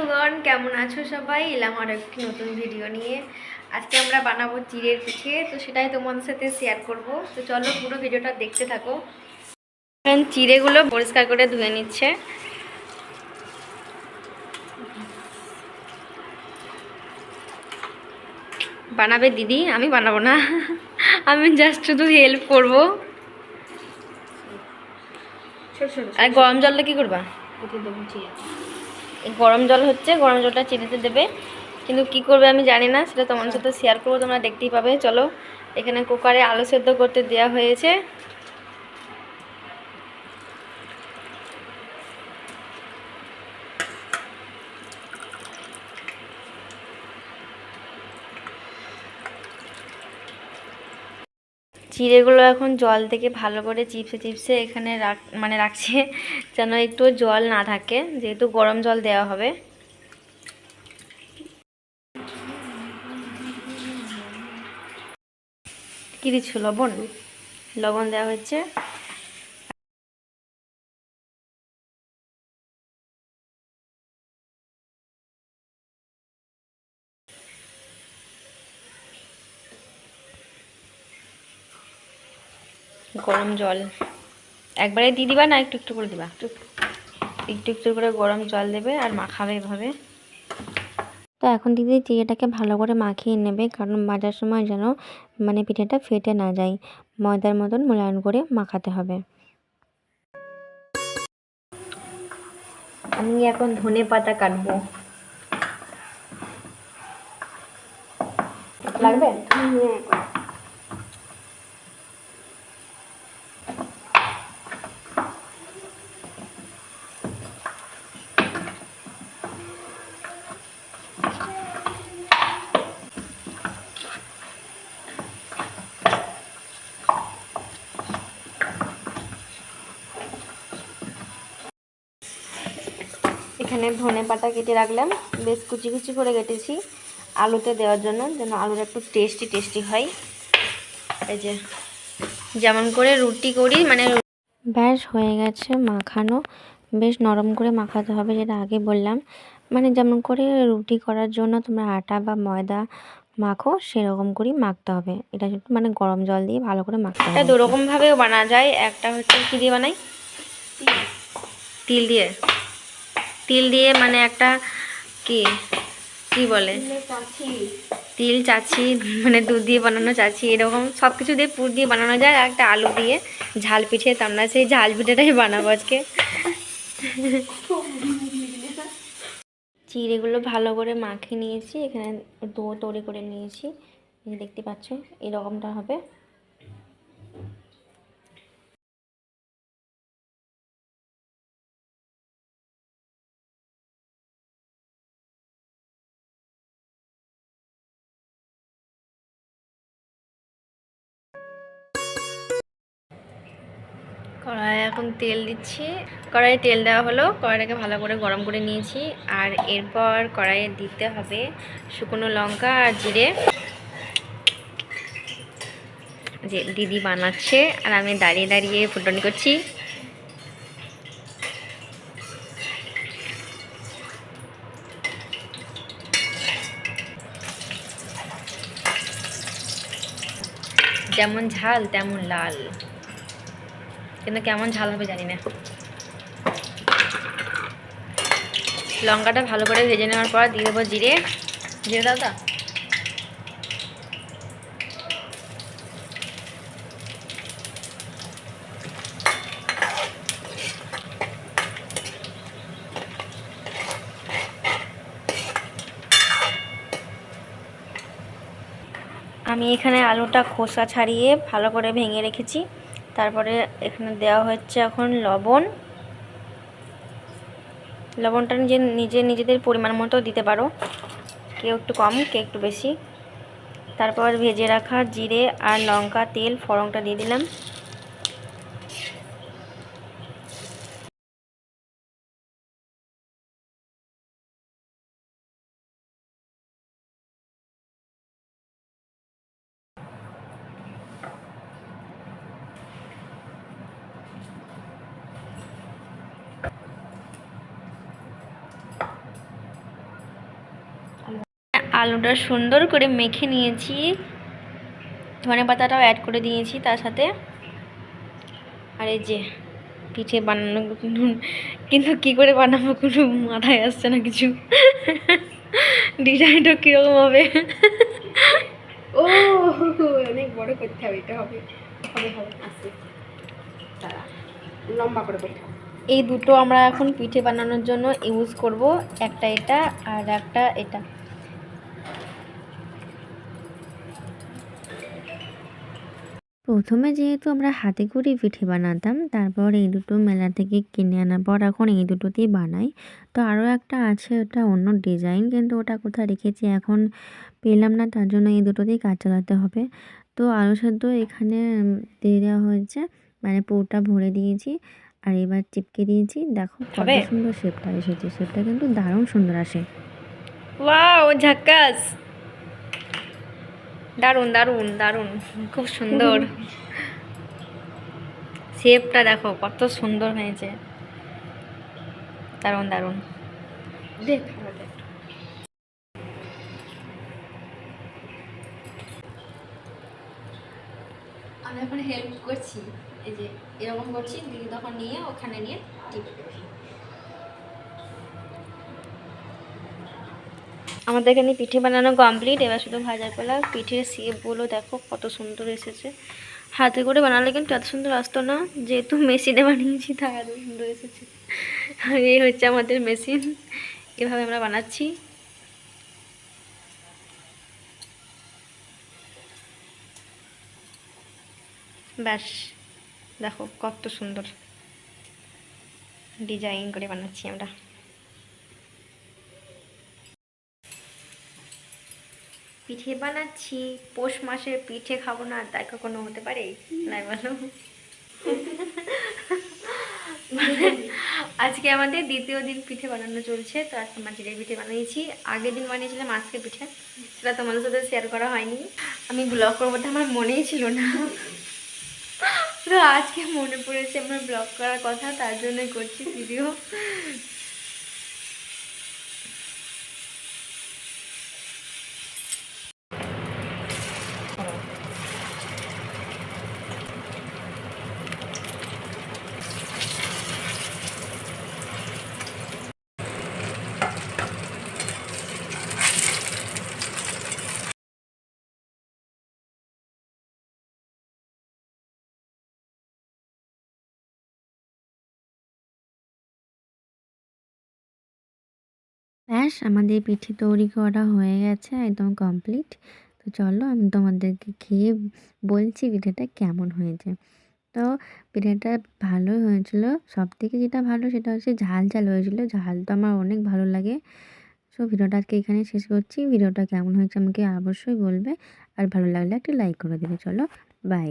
বন্ধুগণ কেমন আছো সবাই? এলাম আর একটি নতুন ভিডিও নিয়ে। আজকে আমরা বানাবো চিড়ের পিঠে তো সেটাই তোমাদের সাথে শেয়ার করব। তো চলো পুরো ভিডিওটা দেখতে থাকো। এখন চিড়েগুলো পরিষ্কার করে ধুয়ে নিচ্ছে। বানাবে দিদি? আমি বানাবো না। আমি জাস্ট শুধু হেল্প করব। আর গরম জলটা কি করবা? গরম জল হচ্ছে, গরম জলটা চিনিতে দেবে। কিন্তু কি করবে আমি জানি না, সেটা তোমার সাথে শেয়ার করব, তোমরা দেখতেই পাবে। চলো, এখানে কুকারে আলু সেদ্ধ করতে দেওয়া হয়েছে। চিড়েগুলো এখন জল থেকে ভালো করে চিপসে চিপসে এখানে রাখ মানে রাখছে, যেন একটু জল না থাকে, যেহেতু গরম জল দেওয়া হবে। কি দিচ্ছ লবণ? লবণ দেওয়া হচ্ছে গরম জল। একবারে দিয়ে দিবা না একটু একটু করে দিবা? একটু একটু একটু করে গরম জল দেবে আর মাখাবে এভাবে। তো এখন দিদি চিড়েটাকে ভালো করে মাখিয়ে নেবে কারণ মাজার সময় যেন মানে পিঠেটা ফেটে না যায়। ময়দার মতন মূল্যায়ন করে মাখাতে হবে। আমি এখন ধনে পাতা কাটবো। লাগবে? এখানে ধনে পাতা কেটে রাখলাম। বেশ কুচি কুচি করে কেটেছি আলুতে দেওয়ার জন্য, যেন আলুটা একটু টেস্টি টেস্টি হয়। এই যে, যেমন করে রুটি করি মানে ব্যাস, হয়ে গেছে মাখানো। বেশ নরম করে মাখাতে হবে, যেটা আগে বললাম। মানে যেমন করে রুটি করার জন্য তোমরা আটা বা ময়দা মাখো, সেরকম করেই মাখতে হবে। এটা মানে গরম জল দিয়ে ভালো করে মাখতে হবে। দু রকমভাবেও বানা যায়। একটা হচ্ছে কী দিয়ে বানাই? তিল দিয়ে? তিল দিয়ে মানে একটা কি কি বলে? তিল চাচি মানে দুধ দিয়ে বানানো চাচি এরকম সব কিছু দিয়ে পুর দিয়ে বানানো যায় আর একটা আলু দিয়ে ঝাল পিঠে তো আমরা সেই ঝাল পিঠেটাই বানাবো আজকে। চিড়েগুলো ভালো করে মাখিয়ে নিয়েছি এখানে দো তৈরি করে নিয়েছি দেখতে পাচ্ছ এরকমটা হবে। কড়াই এখন তেল দিচ্ছি। কড়াইয়ে তেল দেওয়া হলো, কড়াইটাকে ভালো করে গরম করে নিয়েছি। আর এরপর কড়াইয়ে দিতে হবে শুকনো লঙ্কা আর জিরে। যে দিদি বানাচ্ছে, আর আমি দাঁড়িয়ে দাঁড়িয়ে ফুটনি করছি। যেমন ঝাল, তেমন লাল। কিন্তু কেমন ঝাল হবে জানি না। লঙ্কাটা ভালো করে ভেজে নেওয়ার পর দিয়ে দেবো জিরে। জিরে দাও দা আমি এখানে আলুটা খোসা ছাড়িয়ে ভালো করে ভেঙে রেখেছি। তারপরে এখানে দেওয়া হচ্ছে এখন লবণ। লবণটা নিজে নিজে নিজেদের পরিমাণ মতো দিতে পারো। কেউ একটু কম, কেউ একটু বেশি। তারপর ভেজে রাখা জিরে আর লঙ্কা, তেল ফড়ংটা দিয়ে দিলাম। আলুটা সুন্দর করে মেখে নিয়েছি। ধনে পাতাটাও অ্যাড করে দিয়েছি তার সাথে। আর এই যে পিঠে বানানো কিন্তু কি করে বানাবো কোনো মাথায় আসছে না কিছু। ডিজাইনটা কীরকম হবে? ও অনেক বড় করতে হবে এটা হবে লম্বা করে করতে হবে। এই দুটো আমরা এখন পিঠে বানানোর জন্য ইউজ করব একটা এটা আর একটা এটা। প্রথমে যেহেতু আমরা হাতে করে পিঠে বানাতাম তারপর এই দুটো মেলা থেকে কিনে আনার পর এখন এই দুটোতেই বানাই। তো আরও একটা আছে ওটা অন্য ডিজাইন কিন্তু ওটা কোথায় রেখেছি এখন পেলাম না তার জন্য এই দুটোতেই কাজ চালাতে হবে। তো আলু সেদ্ধ এখানে দিয়ে দেওয়া হয়েছে মানে পুরোটা ভরে দিয়েছি আর এবার চিপকে দিয়েছি। দেখো কত সুন্দর শেপটা এসেছে শেপটা কিন্তু দারুণ সুন্দর আসে। ওয়াও ঝাক্কাস! দারুণ দারুণ দারুণ। খুব সুন্দর। শেপটা দেখো, কত সুন্দর হয়েছে। দারুণ দারুণ। দেখ আমি এখন হেল্প করছি। এই যে, এরকম করছি তখন নিয়ে ওখানে নিয়ে টিপে দেবে। আমাদের এখানে পিঠে বানানো কমপ্লিট এবার শুধু ভাজার পালা পিঠের শেপগুলো দেখো কত সুন্দর এসেছে। হাতে করে বানালে কিন্তু এত সুন্দর আসতো না, যেহেতু মেশিনে বানিয়েছি, তাই এত সুন্দর এসেছে। এই হচ্ছে আমাদের মেশিন এভাবে আমরা বানাচ্ছি। ব্যাস, দেখো কত সুন্দর ডিজাইন করে বানাচ্ছি আমরা। পিঠে বানাচ্ছি, পৌষ মাসে পিঠে খাব না, তাই কখনো হতে পারে? নাই বলো। আজকে আমাদের দ্বিতীয় দিন পিঠে বানানো চলছে, তো আজকে আমরা জিরে পিঠে বানিয়েছি। আগের দিন বানিয়েছিলাম আজকে পিঠে, সেটা তোমাদের সাথে শেয়ার করা হয়নি। আমি ব্লগ করব, তো আমার মনেই ছিল না। তো আজকে মনে পড়েছে, আমার ব্লগ করার কথা, তার জন্যই করছি ভিডিও ব্যাস, আমাদের পিঠে তৈরি করা হয়ে গেছে একদম কমপ্লিট তো চলো, আমি তোমাদেরকে খেয়ে বলছি পিঠেটা কেমন হয়েছে। তো পিঠেটা ভালোই হয়েছিল। সব থেকে যেটা ভালো সেটা হচ্ছে ঝাল ঝাল হয়েছিল। ঝাল তো আমার অনেক ভালো লাগে। সো ভিডিওটা আজকে এখানে শেষ করছি। ভিডিওটা কেমন হয়েছে আমাকে অবশ্যই বলবে। আর ভালো লাগলে একটা লাইক করে দেবে। চলো বাই